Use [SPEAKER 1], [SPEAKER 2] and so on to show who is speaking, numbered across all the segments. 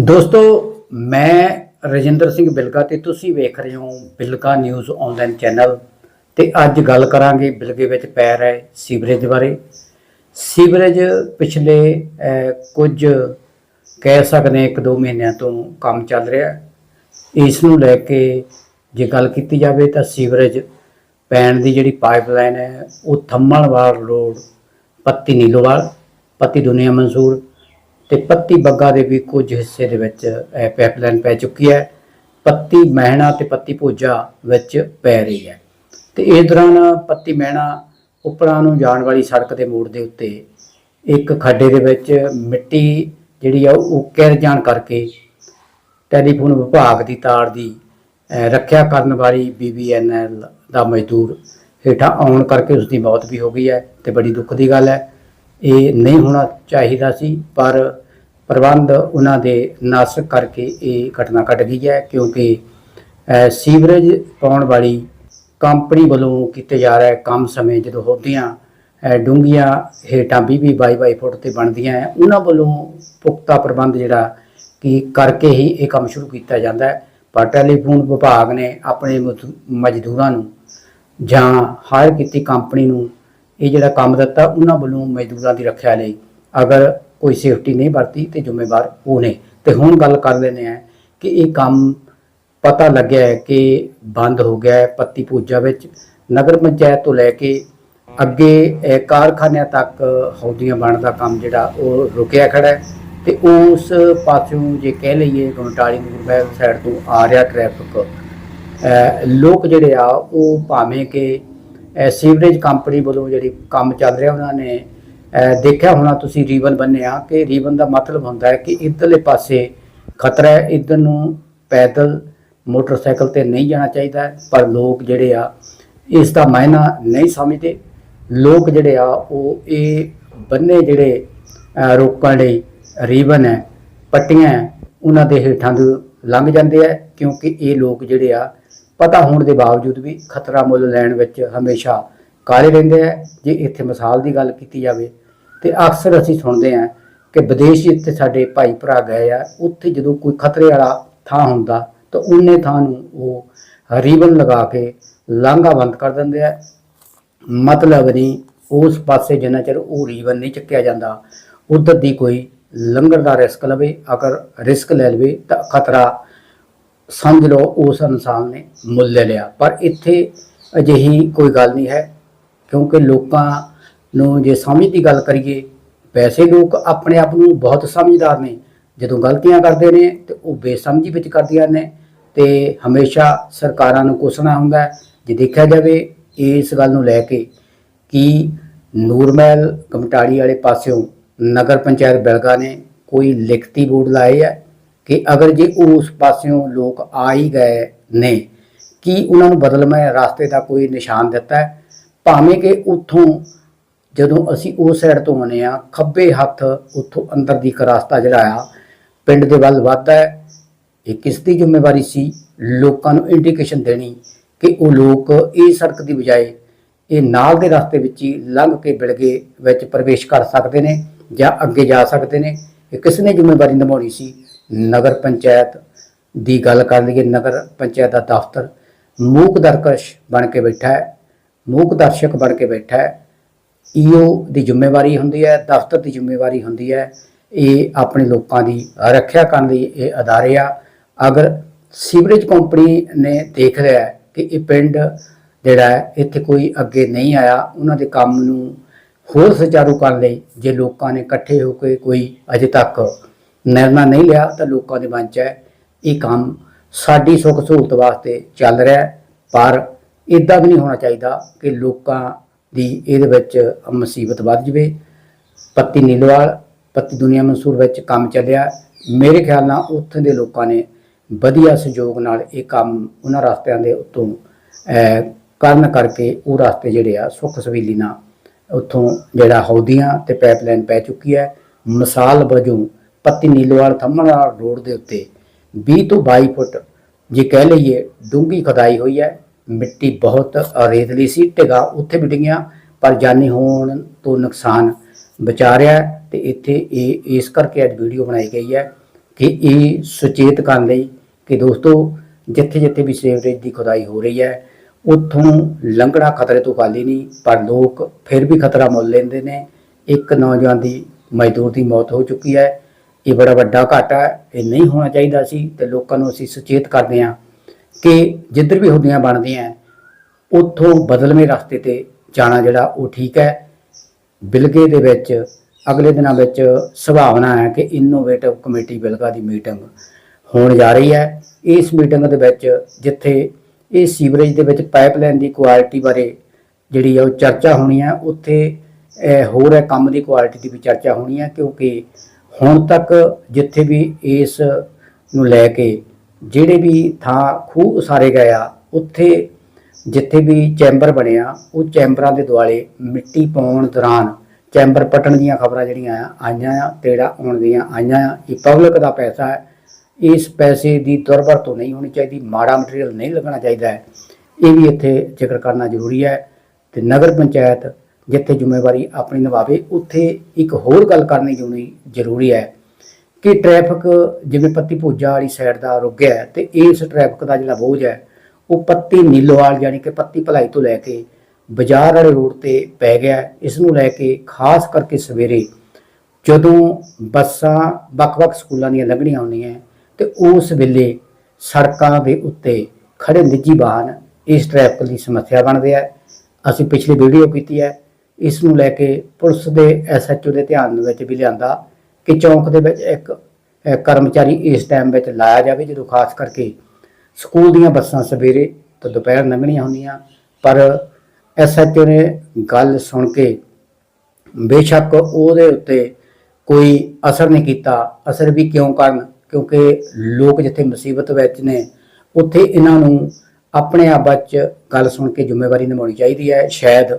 [SPEAKER 1] ਦੋਸਤੋ, ਮੈਂ ਰਜਿੰਦਰ ਸਿੰਘ ਬਿਲਕਾ ਤੇ ਤੁਸੀਂ ਵੇਖ ਰਹੇ ਹੋ ਬਿਲਕਾ ਨਿਊਜ਼ ਆਨਲਾਈਨ ਚੈਨਲ ਤੇ ਅੱਜ ਗੱਲ ਕਰਾਂਗੇ ਬਿਲਗੇ ਵਿੱਚ ਪੈ ਰਹੇ ਸੀਵਰੇਜ ਬਾਰੇ। ਸੀਵਰੇਜ ਪਿਛਲੇ ਕੁਝ ਕਹਿ ਸਕਦੇ ਇੱਕ ਦੋ ਮਹੀਨਿਆਂ ਤੋਂ ਕੰਮ ਚੱਲ ਰਿਹਾ। ਇਸ ਨੂੰ ਲੈ ਕੇ ਜੇ ਗੱਲ ਕੀਤੀ ਜਾਵੇ ਤਾਂ ਸੀਵਰੇਜ ਪੈਣ ਦੀ ਜਿਹੜੀ ਪਾਈਪਲਾਈਨ ਹੈ, ਉਹ ਥੰਮਣਵਾਲ ਰੋਡ ਪੱਤੀ ਨੀਲੋਵਾਲ, ਪੱਤੀ ਦੁਨੀਆ ਮਨਸੂਰ ਤੇ ਪੱਤੀ ਬੱਗਾ ਦੇ ਵੀ ਕੁਝ ਹਿੱਸੇ ਦੇ ਵਿੱਚ ਪਾਈਪਲਾਈਨ ਪੈ ਚੁੱਕੀ ਹੈ। ਪੱਤੀ ਮਹਿਣਾ ਤੇ ਪੱਤੀ ਭੋਜਾ ਵਿੱਚ ਪੈ ਰਹੀ ਹੈ। ਤੇ ਇਸ ਦੌਰਾਨ ਪੱਤੀ ਮਹਿਣਾ ਉੱਪਰਾਂ ਨੂੰ ਜਾਣ ਵਾਲੀ ਸੜਕ ਦੇ ਮੋੜ ਦੇ ਉੱਤੇ ਇੱਕ ਖੱਡੇ ਦੇ ਵਿੱਚ ਮਿੱਟੀ ਜਿਹੜੀ ਆ ਉਹ ਕਿਰ ਜਾਣ ਕਰਕੇ ਟੈਲੀਫੋਨ ਵਿਭਾਗ ਦੀ ਤਾਰ ਦੀ ਰੱਖਿਆ ਕਰਨ ਵਾਲੀ ਬੀਬੀਐਨਐਲ ਦਾ ਮਜ਼ਦੂਰ ਹੇਠਾਂ ਆਉਣ ਕਰਕੇ ਉਸ ਦੀ ਮੌਤ ਵੀ ਹੋ ਗਈ ਹੈ ਤੇ ਬੜੀ ਦੁੱਖ ਦੀ ਗੱਲ ਹੈ। ਇਹ ਨਹੀਂ ਹੋਣਾ ਚਾਹੀਦਾ ਸੀ, ਪਰ ਪ੍ਰਬੰਧ ਉਹਨਾਂ ਦੇ ਨਾਸਕ ਕਰਕੇ ਇਹ ਘਟਨਾ ਘਟ ਗਈ ਹੈ, ਕਿਉਂਕਿ ਸੀਵਰੇਜ ਪਾਉਣ ਵਾਲੀ ਕੰਪਨੀ ਵੱਲੋਂ ਕੀਤੇ ਜਾ ਰਿਹਾ ਕੰਮ ਸਮੇਂ ਜਦੋਂ ਹੁੰਦੀਆਂ ਡੂੰਘੀਆਂ ਹੇਠਾਂ 20 ਵੀਹ 22 22 ਫੁੱਟ ਤੇ ਬਣਦੀਆਂ ਹੈ, ਉਹਨਾਂ ਵੱਲੋਂ ਪੁਖਤਾ ਪ੍ਰਬੰਧ ਜਿਹੜਾ ਕਿ ਕਰਕੇ ਹੀ ਇਹ ਕੰਮ ਸ਼ੁਰੂ ਕੀਤਾ ਜਾਂਦਾ ਹੈ। ਪਰ ਟੈਲੀਫੋਨ ਵਿਭਾਗ ਨੇ ਆਪਣੇ ਮਜ਼ਦੂ- ਮਜ਼ਦੂਰਾਂ ਨੂੰ ਜਾਂ ਹਾਇਰ ਕੀਤੀ ਕੰਪਨੀ ਨੂੰ ਇਹ ਜਿਹੜਾ ਕੰਮ ਦਿੱਤਾ, ਉਹਨਾਂ ਵੱਲੋਂ ਮਜ਼ਦੂਰਾਂ ਦੀ ਰੱਖਿਆ ਲਈ ਅਗਰ ਕੋਈ ਸੇਫਟੀ ਨਹੀਂ ਵਰਤੀ ਤੇ ਜ਼ਿੰਮੇਵਾਰ ਉਹ ਨੇ। ਤੇ ਹੁਣ ਗੱਲ ਕਰ ਲੈਂਦੇ ਆ ਕਿ ਇਹ ਕੰਮ ਪਤਾ ਲੱਗਿਆ ਹੈ ਕਿ ਬੰਦ ਹੋ ਗਿਆ ਹੈ ਪੱਤੀ ਪੂਜਾ ਵਿੱਚ। ਨਗਰ ਪੰਚਾਇਤ ਤੋਂ ਲੈ ਕੇ ਅੱਗੇ ਕਾਰਖਾਨਿਆਂ ਤੱਕ ਹੌਦੀਆਂ ਬਣਨ ਦਾ ਕੰਮ ਜਿਹੜਾ ਉਹ ਰੁਕਿਆ ਖੜਾ ਹੈ ਤੇ ਉਸ ਪਾਸਿਓਂ ਜੇ ਕਹਿ ਲਈਏ ਗਮਟਾਲੀ ਨੂਰਮਹਿਲ ਸਾਈਡ ਤੋਂ ਆ ਰਿਹਾ ਟ੍ਰੈਫਿਕ ਲੋਕ ਜਿਹੜੇ ਆ ਉਹ ਭਾਵੇਂ ਕਿ ਸੀਵਰੇਜ ਕੰਪਨੀ ਵੱਲੋਂ ਜਿਹੜੀ ਕੰਮ ਚੱਲ ਰਿਹਾ ਉਹਨਾਂ ਨੇ ਦੇਖਿਆ ਹੋਣਾ ਤੁਸੀਂ ਰੀਬਨ ਬੰਨਿਆ ਕਿ ਰੀਬਨ ਦਾ ਮਤਲਬ ਹੁੰਦਾ ਹੈ ਕਿ ਇੱਧਰਲੇ ਪਾਸੇ ਖਤਰਾ ਹੈ ਇੱਧਰ ਨੂੰ ਪੈਦਲ ਮੋਟਰਸਾਈਕਲ ਤੇ ਨਹੀਂ ਜਾਣਾ ਚਾਹੀਦਾ ਪਰ ਲੋਕ ਜਿਹੜੇ ਆ ਇਸ ਦਾ ਮਾਇਨਾ ਨਹੀਂ ਸਮਝਦੇ। ਲੋਕ ਜਿਹੜੇ ਆ ਉਹ ਇਹ ਬੰਨੇ ਜਿਹੜੇ ਰੋਕਣ ਲਈ ਰੀਬਨ ਹੈ ਪੱਟੀਆਂ ਹੈ, ਉਹਨਾਂ ਦੇ ਹੇਠਾਂ ਦੇ ਲੰਘ ਜਾਂਦੇ ਆ ਕਿਉਂਕਿ ਇਹ ਲੋਕ ਜਿਹੜੇ ਆ ਪਤਾ ਹੋਣ ਦੇ ਬਾਵਜੂਦ ਵੀ ਖਤਰਾ ਮੁੱਲ ਲੈਣ ਵਿੱਚ ਹਮੇਸ਼ਾ ਕਾਲੇ ਰਹਿੰਦੇ ਆ। ਜੇ ਇੱਥੇ ਮਿਸਾਲ ਦੀ ਗੱਲ ਕੀਤੀ ਜਾਵੇ ਤੇ ਅਕਸਰ ਅਸੀਂ ਸੁਣਦੇ ਆ ਕਿ ਵਿਦੇਸ਼ ਜਿੱਥੇ ਸਾਡੇ ਭਾਈ ਭਰਾ ਗਏ ਆ, ਉੱਥੇ ਜਦੋਂ ਕੋਈ ਖਤਰੇ ਵਾਲਾ ਥਾਂ ਹੁੰਦਾ ਤਾਂ ਉਹਨੇ ਥਾਂ ਨੂੰ ਉਹ ਰੀਬਨ ਲਗਾ ਕੇ ਲਾਂਘਾ ਬੰਦ ਕਰ ਦਿੰਦੇ ਆ। ਮਤਲਬ ਨਹੀਂ ਉਸ ਪਾਸੇ ਜਿੰਨਾ ਚਿਰ ਉਹ ਰੀਬਨ ਨਹੀਂ ਚੱਕਿਆ ਜਾਂਦਾ, ਉਧਰ ਦੀ ਕੋਈ ਲੰਗਰ ਦਾ ਰਿਸਕ ਲਵੇ, ਅਗਰ ਰਿਸਕ ਲੈ ਲਵੇ ਤਾਂ ਖਤਰਾ ਸਮਝ ਲਓ, ਉਸ ਇਨਸਾਨ ਨੇ ਮੁੱਲ ਲੈ ਲਿਆ। ਪਰ ਇੱਥੇ ਅਜਿਹੀ ਕੋਈ ਗੱਲ ਨਹੀਂ ਹੈ, ਕਿਉਂਕਿ ਲੋਕਾਂ ਨੂੰ ਜੇ ਸਮਝ ਦੀ ਗੱਲ ਕਰੀਏ, ਵੈਸੇ ਲੋਕ ਆਪਣੇ ਆਪ ਨੂੰ ਬਹੁਤ ਸਮਝਦਾਰ ਨੇ। ਜਦੋਂ ਗਲਤੀਆਂ ਕਰਦੇ ਨੇ, ਤੇ ਉਹ ਬੇਸਮਝੀ ਵਿੱਚ ਕਰਦੀਆਂ ਨੇ, ਤੇ ਹਮੇਸ਼ਾ ਸਰਕਾਰਾਂ ਨੂੰ ਕੋਸਣਾ ਹੁੰਦਾ ਜੇ ਦੇਖਿਆ ਜਾਵੇ, ਇਸ ਗੱਲ ਨੂੰ ਲੈ ਕੇ ਕਿ ਨੂਰਮਹਿਲ ਕਮਟਾੜੀ ਵਾਲੇ ਪਾਸਿਓਂ ਨਗਰ ਪੰਚਾਇਤ ਬਿਲਗਾ ਨੇ ਕੋਈ ਲਿਖਤੀ ਬੋਰਡ ਲਾਏ ਹੈ ਕਿ ਅਗਰ ਜੇ ਉਸ ਪਾਸਿਓਂ ਲੋਕ ਆ ਹੀ ਗਏ ਨੇ, ਕੀ ਉਹਨਾਂ ਨੂੰ ਬਦਲਵੇਂ ਰਸਤੇ ਦਾ ਕੋਈ ਨਿਸ਼ਾਨ ਦਿੱਤਾ ਹੈ? ਭਾਵੇਂ ਕਿ ਉੱਥੋਂ ਜਦੋਂ ਅਸੀਂ ਉਸ ਸਾਈਡ ਤੋਂ ਆਉਂਦੇ ਆ ਖੱਬੇ ਹੱਥ ਉੱਥੋਂ ਅੰਦਰ ਦੀ ਇੱਕ ਰਸਤਾ ਜਿਹੜਾ ਆ, ਪਿੰਡ ਦੇ ਵੱਲ ਵੱਧਦਾ ਹੈ। ਇਹ ਕਿਸ ਦੀ ਜ਼ਿੰਮੇਵਾਰੀ ਸੀ? ਲੋਕਾਂ ਨੂੰ ਇੰਡੀਕੇਸ਼ਨ ਦੇਣੀ ਕਿ ਉਹ ਲੋਕ ਇਹ ਸੜਕ ਦੀ ਬਜਾਏ ਇਹ ਨਾਲ ਦੇ ਰਸਤੇ ਵਿੱਚ ਹੀ ਲੰਘ ਕੇ ਬਿਲਗੇ ਵਿੱਚ ਪ੍ਰਵੇਸ਼ ਕਰ ਸਕਦੇ ਨੇ ਜਾਂ ਅੱਗੇ ਜਾ ਸਕਦੇ ਨੇ। ਇਹ ਕਿਸ ਨੇ ਜ਼ਿੰਮੇਵਾਰੀ ਨਿਭਾਉਣੀ ਸੀ? ਨਗਰ ਪੰਚਾਇਤ ਦੀ ਗੱਲ ਕਰ ਲਈਏ, ਨਗਰ ਪੰਚਾਇਤ ਦਾ ਦਫ਼ਤਰ ਮੂਕ ਦਰਕਸ਼ ਬਣ ਕੇ ਬੈਠਾ ਹੈ, ਮੂਕ ਦਰਸ਼ਕ ਬਣ ਕੇ ਬੈਠਾ ਹੈ। ਈਓ ਦੀ ਜ਼ਿੰਮੇਵਾਰੀ ਹੁੰਦੀ ਹੈ, ਦਫ਼ਤਰ ਦੀ ਜ਼ਿੰਮੇਵਾਰੀ ਹੁੰਦੀ ਹੈ। ਇਹ ਆਪਣੇ ਲੋਕਾਂ ਦੀ ਰੱਖਿਆ ਕਰਨ ਲਈ ਇਹ ਅਦਾਰੇ ਆ। ਅਗਰ ਸੀਵਰੇਜ ਕੰਪਨੀ ਨੇ ਦੇਖ ਲਿਆ ਕਿ ਇਹ ਪਿੰਡ ਜਿਹੜਾ ਹੈ, ਇੱਥੇ ਕੋਈ ਅੱਗੇ ਨਹੀਂ ਆਇਆ, ਉਹਨਾਂ ਦੇ ਕੰਮ ਨੂੰ ਹੋਰ ਸੁਚਾਰੂ ਕਰਨ ਲਈ ਜੇ ਲੋਕਾਂ ਨੇ ਇਕੱਠੇ ਹੋ ਕੇ ਕੋਈ ਅਜੇ ਤੱਕ ਨਿਰਣਾ ਨਹੀਂ ਲਿਆ ਤਾਂ ਲੋਕਾਂ ਦੇ ਮਨ 'ਚ ਹੈ, ਇਹ ਕੰਮ ਸਾਡੀ ਸੁੱਖ ਸਹੂਲਤ ਵਾਸਤੇ ਚੱਲ ਰਿਹਾ ਪਰ ਇਦਾਂ ਵੀ ਨਹੀਂ ਹੋਣਾ ਚਾਹੀਦਾ ਕਿ ਲੋਕਾਂ ਦੀ ਇਹਦੇ ਵਿੱਚ ਮੁਸੀਬਤ ਵੱਧ ਜਵੇ। ਪੱਤੀ ਨੀਲਵਾਲ, ਪੱਤੀ ਦੁਨੀਆ ਮਨਸੂਰ ਵਿੱਚ ਕੰਮ ਚੱਲਿਆ। ਮੇਰੇ ਖਿਆਲ ਨਾਲ ਉੱਥੇ ਦੇ ਲੋਕਾਂ ਨੇ ਵਧੀਆ ਸਹਿਯੋਗ ਨਾਲ ਇਹ ਕੰਮ ਉਹਨਾਂ ਰਸਤਿਆਂ ਦੇ ਉੱਤੋਂ ਕਰਨ ਕਰਕੇ ਉਹ ਰਸਤੇ ਜਿਹੜੇ ਆ ਸੁੱਖ ਸਵੀਲੀ ਨਾਲ ਉੱਥੋਂ ਜਿਹੜਾ ਹੌਦੀਆਂ ਤੇ ਪਾਈਪਲਾਈਨ ਪੈ ਚੁੱਕੀ ਹੈ। ਮਿਸਾਲ ਵਜੋਂ ਪੱਤੀ ਨੀਲਵਾਲ ਥੰਮਣਾ ਰੋਡ ਦੇ ਉੱਤੇ 20 ਤੋਂ 22 ਫੁੱਟ, ਜੇ ਕਹਿ ਲਈਏ ਡੂੰਗੀ ਖਦਾਈ ਹੋਈ ਹੈ, ਮਿੱਟੀ ਬਹੁਤ ਰੇਤਲੀ ਸੀ, ਢਿਗਾ ਉੱਥੇ ਵੀ ਡਿੱਗੀਆਂ, ਪਰ ਜਾਨੀ ਹੋਣ ਤੋਂ ਨੁਕਸਾਨ ਬਚਾ ਰਿਹਾ ਹੈ ਤੇ ਇੱਥੇ ਇਹ, ਇਸ ਕਰਕੇ ਅੱਜ ਵੀਡੀਓ ਬਣਾਈ ਗਈ ਹੈ ਕਿ ਇਹ ਸੁਚੇਤ ਕਰਨ ਲਈ ਕਿ ਦੋਸਤੋ ਜਿੱਥੇ ਜਿੱਥੇ ਵੀ ਸੀਵਰੇਜ ਦੀ ਖੁਦਾਈ ਹੋ ਰਹੀ ਹੈ, ਉੱਥੋਂ ਲੰਘਣਾ ਖਤਰੇ ਤੋਂ ਖਾਲੀ ਨਹੀਂ, ਪਰ ਲੋਕ ਫਿਰ ਵੀ ਖਤਰਾ ਮੁੱਲ ਲੈਂਦੇ ਨੇ। ਇੱਕ ਨੌਜਵਾਨ ਦੀ ਮਜ਼ਦੂਰ ਦੀ ਮੌਤ ਹੋ ਚੁੱਕੀ ਹੈ ਇਹ ਬੜਾ ਵੱਡਾ ਘਾਟਾ ਹੈ ਇਹ ਨਹੀਂ ਹੋਣਾ ਚਾਹੀਦਾ ਸੀ ਤੇ ਲੋਕਾਂ ਨੂੰ ਅਸੀਂ ਸੁਚੇਤ ਕਰਦੇ ਹਾਂ ਕਿ ਜਿੱਧਰ ਵੀ ਹੁੰਦੀਆਂ ਬਣਦੀਆਂ ਉੱਥੋਂ ਬਦਲਵੇਂ ਰਸਤੇ ਤੇ ਜਾਣਾ ਜਿਹੜਾ ਉਹ ਠੀਕ ਹੈ। ਬਿਲਗੇ ਦੇ ਵਿੱਚ ਅਗਲੇ ਦਿਨਾਂ ਵਿੱਚ ਸੰਭਾਵਨਾ ਹੈ ਕਿ ਇਨੋਵੇਟਿਵ ਕਮੇਟੀ ਬਿਲਗਾ ਦੀ ਮੀਟਿੰਗ ਹੋਣ ਜਾ ਰਹੀ ਹੈ। ਇਸ ਮੀਟਿੰਗ ਦੇ ਵਿੱਚ ਜਿੱਥੇ ਇਹ ਸੀਵਰੇਜ ਦੇ ਵਿੱਚ ਪਾਈਪਲਾਈਨ ਦੀ ਕੁਆਲਿਟੀ ਬਾਰੇ ਜਿਹੜੀ ਆ ਉਹ ਚਰਚਾ ਹੋਣੀ ਹੈ ਉੱਥੇ ਅਹ, ਹੋਰ ਹੈ ਕੰਮ ਦੀ ਕੁਆਲਿਟੀ ਦੀ ਵੀ ਚਰਚਾ ਹੋਣੀ ਹੈ ਕਿਉਂਕਿ ਹੁਣ ਤੱਕ ਜਿੱਥੇ ਵੀ ਇਸ ਨੂੰ ਲੈ ਕੇ ਜਿਹੜੇ ਵੀ ਥਾਂ ਖੂਹ ਉਸਾਰੇ ਗਏ ਆ, ਉੱਥੇ ਜਿੱਥੇ ਵੀ ਚੈਂਬਰ ਬਣਿਆ ਉਹ ਚੈਂਬਰਾਂ ਦੇ ਦੁਆਲੇ ਮਿੱਟੀ ਪਾਉਣ ਦੌਰਾਨ ਚੈਂਬਰ ਪਟਣ ਦੀਆਂ ਖਬਰਾਂ ਜਿਹੜੀਆਂ ਆ, ਆਈਆਂ ਆ, ਤੇੜਾ ਆਉਣ ਦੀਆਂ ਆਈਆਂ ਆ। ਇਹ ਪਬਲਿਕ ਦਾ ਪੈਸਾ ਹੈ। ਇਸ ਪੈਸੇ ਦੀ ਦੁਰਵਰਤੋਂ ਨਹੀਂ ਹੋਣੀ ਚਾਹੀਦੀ, ਮਾੜਾ ਮਟੀਰੀਅਲ ਨਹੀਂ ਲੱਗਣਾ ਚਾਹੀਦਾ ਹੈ। ਇਹ ਵੀ ਇੱਥੇ ਜ਼ਿਕਰ ਕਰਨਾ ਜ਼ਰੂਰੀ ਹੈ ਤੇ ਨਗਰ ਪੰਚਾਇਤ ਜਿੱਥੇ ਜ਼ਿੰਮੇਵਾਰੀ ਆਪਣੀ ਨਿਭਾਵੇ, ਉੱਥੇ ਇੱਕ ਹੋਰ ਗੱਲ ਕਰਨੀ ਜ਼ਰੂਰੀ ਜ਼ਰੂਰੀ ਹੈ ਕਿ ਟ੍ਰੈਫਿਕ ਜਿਵੇਂ ਪੱਤੀ ਭੋਜਾ ਵਾਲੀ ਸਾਈਡ ਦਾ ਰੁਕਿਆ ਹੈ ਤੇ ਇਸ ਟ੍ਰੈਫਿਕ ਦਾ ਜਿਹੜਾ ਬੋਝ ਹੈ, ਉਹ ਪੱਤੀ ਨੀਲੋਵਾਲ ਯਾਨੀ ਕਿ ਪੱਤੀ ਭਲਾਈ ਤੋਂ ਲੈ ਕੇ ਬਾਜ਼ਾਰ ਵਾਲੇ ਰੋਡ ਤੇ ਪੈ ਗਿਆ ਇਸ ਨੂੰ ਲੈ ਕੇ ਖਾਸ ਕਰਕੇ ਸਵੇਰੇ ਜਦੋਂ ਬੱਸਾਂ ਵੱਖ-ਵੱਖ ਸਕੂਲਾਂ ਦੀਆਂ ਲੰਘਣੀਆਂ ਹੁੰਦੀਆਂ ਤੇ ਉਸ ਵੇਲੇ ਸੜਕਾਂ ਦੇ ਉੱਤੇ ਖੜੇ ਨਿੱਜੀ ਵਾਹਨ ਇਸ ਟ੍ਰੈਫਿਕ ਦੀ ਸਮੱਸਿਆ ਬਣਦੇ ਆ ਅਸੀਂ ਪਿਛਲੀ ਵੀਡੀਓ ਕੀਤੀ ਹੈ ਇਸ ਨੂੰ ਲੈ ਕੇ ਪੁਲਿਸ ਦੇ ਐਸਐਚਓ ਦੇ ਧਿਆਨ ਵਿੱਚ ਵੀ ਲਿਆਂਦਾ ਕਿ ਚੌਂਕ ਦੇ ਵਿੱਚ ਇੱਕ ਕਰਮਚਾਰੀ ਇਸ ਟਾਈਮ ਵਿੱਚ ਲਾਇਆ ਜਾਵੇ, ਜਦੋਂ ਖਾਸ ਕਰਕੇ ਸਕੂਲ ਦੀਆਂ ਬੱਸਾਂ ਸਵੇਰੇ ਤੋਂ ਦੁਪਹਿਰ ਲੰਘਣੀਆਂ ਹੁੰਦੀਆਂ। ਪਰ ਐਸਐਚਓ ਨੇ ਗੱਲ ਸੁਣ ਕੇ ਬੇਸ਼ੱਕ ਉਹਦੇ ਉੱਤੇ ਕੋਈ ਅਸਰ ਨਹੀਂ ਕੀਤਾ। ਅਸਰ ਵੀ ਕਿਉਂ ਕਰਨ? ਕਿਉਂਕਿ ਲੋਕ ਜਿੱਥੇ ਮੁਸੀਬਤ ਵਿੱਚ ਨੇ, ਉੱਥੇ ਇਹਨਾਂ ਨੂੰ ਆਪਣੇ ਆਪ ਵਿੱਚ ਗੱਲ ਸੁਣ ਕੇ ਜ਼ਿੰਮੇਵਾਰੀ ਨਿਭਾਉਣੀ ਚਾਹੀਦੀ ਹੈ। ਸ਼ਾਇਦ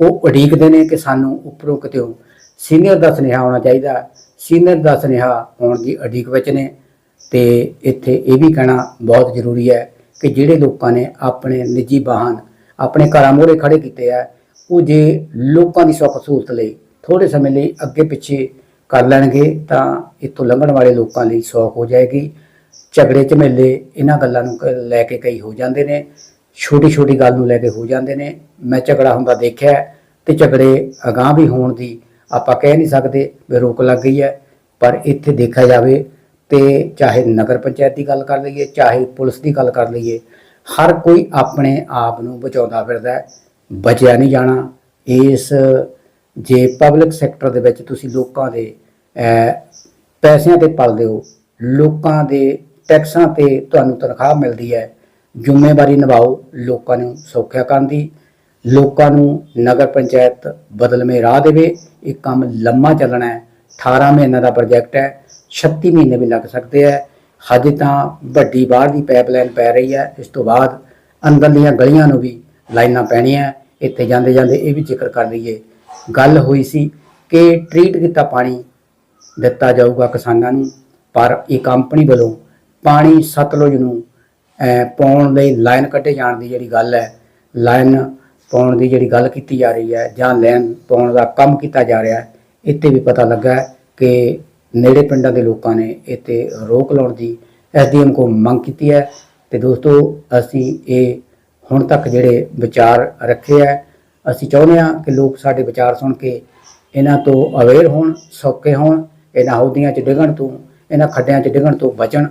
[SPEAKER 1] ਉਹ ਉਡੀਕਦੇ ਨੇ ਕਿ ਸਾਨੂੰ ਉੱਪਰੋਂ ਕਿਤੇ ਸੀਨੀਅਰ ਦਾ ਸੁਨੇਹਾ ਆਉਣਾ ਚਾਹੀਦਾ। ਸੀਨੀਅਰ ਦਾ ਸੁਨੇਹਾ ਆਉਣ ਦੀ ਉਡੀਕ ਵਿੱਚ ਨੇ ਤੇ ਇੱਥੇ ਇਹ ਵੀ ਕਹਿਣਾ ਬਹੁਤ ਜ਼ਰੂਰੀ ਹੈ ਕਿ ਜਿਹੜੇ ਲੋਕਾਂ ਨੇ ਆਪਣੇ ਨਿੱਜੀ ਵਾਹਨ, ਆਪਣੇ ਘਰਾਂ ਮੋਹਰੇ ਖੜੇ ਕੀਤੇ ਆ, ਉਹ ਜੇ ਲੋਕਾਂ ਦੀ ਸੁੱਖ ਸਹੂਲਤ ਲਈ ਥੋੜੇ ਸਮੇਂ ਲਈ ਅੱਗੇ ਪਿੱਛੇ ਕਰ ਲੈਣਗੇ ਤਾਂ ਇੱਥੋਂ ਲੰਘਣ ਵਾਲੇ ਲੋਕਾਂ ਲਈ ਸੌਖ ਹੋ ਜਾਏਗੀ। ਝਗੜੇ ਝਮੇਲੇ ਇਹਨਾਂ ਗੱਲਾਂ ਨੂੰ ਕ- ਲੈ ਕੇ ਕਈ ਹੋ ਜਾਂਦੇ ਨੇ। ਛੋਟੀ ਛੋਟੀ ਗੱਲ ਨੂੰ ਲੈ ਕੇ ਹੋ ਜਾਂਦੇ ਨੇ। ਮੈਂ ਝਗੜਾ ਹੁੰਦਾ ਦੇਖਿਆ ਹੈ ਤੇ ਝਗੜੇ ਅਗਾਹ ਵੀ ਹੋਣ ਦੀ ਆਪਾਂ ਕਹਿ ਨਹੀਂ ਸਕਦੇ ਵੀ ਰੋਕ ਲੱਗ ਗਈ ਹੈ। ਪਰ ਇੱਥੇ ਦੇਖਿਆ ਜਾਵੇ ਤੇ ਚਾਹੇ ਨਗਰ ਪੰਚਾਇਤ ਦੀ ਗੱਲ ਕਰ ਲਈਏ, ਚਾਹੇ ਪੁਲਿਸ ਦੀ ਗੱਲ ਕਰ ਲਈਏ, ਹਰ ਕੋਈ ਆਪਣੇ ਆਪ ਨੂੰ ਬਚਾਉਂਦਾ ਫਿਰਦਾ ਬਚਿਆ ਨਹੀਂ ਜਾਣਾ। ਇਸ ਜੇ ਪਬਲਿਕ ਸੈਕਟਰ ਦੇ ਵਿੱਚ ਤੁਸੀਂ ਲੋਕਾਂ ਦੇ ਪੈਸਿਆਂ ਤੇ ਪਲਦੇ ਹੋ, ਲੋਕਾਂ ਦੇ ਟੈਕਸਾਂ ਤੇ ਤੁਹਾਨੂੰ ਤਨਖਾਹ ਮਿਲਦੀ ਹੈ। ਜ਼ਿੰਮੇਵਾਰੀ ਨਿਭਾਓ, ਲੋਕਾਂ ਨੂੰ ਸੌਖਿਆ ਕਰਨ ਦੀ, ਲੋਕਾਂ ਨੂੰ ਨਗਰ ਪੰਚਾਇਤ ਬਦਲਵੇਂ ਰਾਹ ਦੇਵੇ। ਇਹ ਕੰਮ ਲੰਮਾ ਚੱਲਣਾ ਹੈ। 18 ਮਹੀਨਿਆਂ ਦਾ ਪ੍ਰੋਜੈਕਟ ਹੈ। 36 ਮਹੀਨੇ ਵੀ ਲੱਗ ਸਕਦੇ ਹੈ। ਹਜੇ ਤਾਂ ਵੱਡੀ ਬਾਹਰ ਦੀ ਪਾਈਪਲਾਈਨ ਪੈ ਰਹੀ ਹੈ। ਇਸ ਤੋਂ ਬਾਅਦ ਅੰਦਰਲੀਆਂ ਗਲੀਆਂ ਨੂੰ ਵੀ ਲਾਈਨਾਂ ਪੈਣੀਆਂ ਇੱਥੇ ਜਾਂਦੇ ਜਾਂਦੇ ਇਹ ਵੀ ਜ਼ਿਕਰ ਕਰ ਲਈਏ। ਗੱਲ ਹੋਈ ਸੀ ਕਿ ਟ੍ਰੀਟ ਕੀਤਾ ਪਾਣੀ ਦਿੱਤਾ ਜਾਊਗਾ ਕਿਸਾਨਾਂ ਨੂੰ, ਪਰ ਇਹ ਕੰਪਨੀ ਵੱਲੋਂ ਪਾਣੀ ਸਤਲੁਜ ਨੂੰ ਪਾਉਣ ਲਈ ਲਾਈਨ ਕੱਢੇ ਜਾਣ ਦੀ ਜਿਹੜੀ ਗੱਲ ਹੈ, ਲਾਈਨ ਪਾਉਣ ਦੀ ਜਿਹੜੀ ਗੱਲ ਕੀਤੀ ਜਾ ਰਹੀ ਹੈ ਜਾਂ ਲਾਈਨ ਪਾਉਣ ਦਾ ਕੰਮ ਕੀਤਾ ਜਾ ਰਿਹਾ ਹੈ, ਇੱਥੇ ਵੀ ਪਤਾ ਲੱਗਾ ਕਿ ਨੇੜੇ ਪਿੰਡਾਂ ਦੇ ਲੋਕਾਂ ਨੇ ਇੱਥੇ ਰੋਕ ਲਾਉਣ ਦੀ ਐਸਡੀਐਮ ਕੋ ਮੰਗ ਕੀਤੀ ਹੈ। ਤੇ ਦੋਸਤੋ, ਅਸੀਂ ਇਹ ਹੁਣ ਤੱਕ ਜਿਹੜੇ ਵਿਚਾਰ ਰੱਖੇ ਹੈ, ਅਸੀਂ ਚਾਹੁੰਦੇ ਹਾਂ ਕਿ ਲੋਕ ਸਾਡੇ ਵਿਚਾਰ ਸੁਣ ਕੇ ਇਹਨਾਂ ਤੋਂ ਅਵੇਅਰ ਹੋਣ ਸੌਕੇ ਹੋਣ, ਇਹਨਾਂ ਹੌਦੀਆਂ 'ਚ ਡਿੱਗਣ ਤੋਂ, ਇਹਨਾਂ ਖੱਡਿਆਂ 'ਚ ਡਿੱਗਣ ਤੋਂ ਬਚਣ।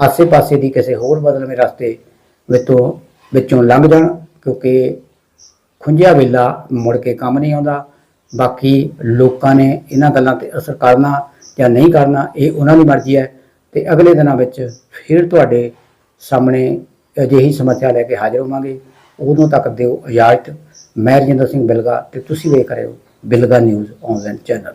[SPEAKER 1] ਆਸੇ-ਪਾਸੇ ਦੀ ਕਿਸੇ ਹੋਰ ਬਦਲਵੇਂ ਰਸਤੇ ਵਿੱਚੋਂ ਵਿੱਚੋਂ ਲੰਘ ਜਾਣ, ਕਿਉਂਕਿ ਖੁੰਝਿਆ ਵੇਲਾ ਮੁੜ ਕੇ ਕੰਮ ਨਹੀਂ ਆਉਂਦਾ। ਬਾਕੀ ਲੋਕਾਂ ਨੇ ਇਹਨਾਂ ਗੱਲਾਂ ਤੇ ਅਸਰ ਕਰਨਾ ਜਾਂ ਨਹੀਂ ਕਰਨਾ, ਇਹ ਉਹਨਾਂ ਦੀ ਮਰਜ਼ੀ ਹੈ। ਤੇ ਅਗਲੇ ਦਿਨਾਂ ਵਿੱਚ ਫਿਰ ਤੁਹਾਡੇ ਸਾਹਮਣੇ ਅਜਿਹੀ ਸਮੱਸਿਆ ਲੈ ਕੇ ਹਾਜ਼ਰ ਹੋਵਾਂਗੇ। ਉਦੋਂ ਤੱਕ ਦਿਓ ਇਜਾਜ਼ਤ। ਮੈਂ ਰਜਿੰਦਰ ਸਿੰਘ ਬਿਲਗਾ ਤੇ ਤੁਸੀਂ ਵੇਖ ਰਹੇ ਹੋ ਬਿਲਗਾ ਨਿਊਜ਼ ਆਨਲਾਈਨ ਚੈਨਲ।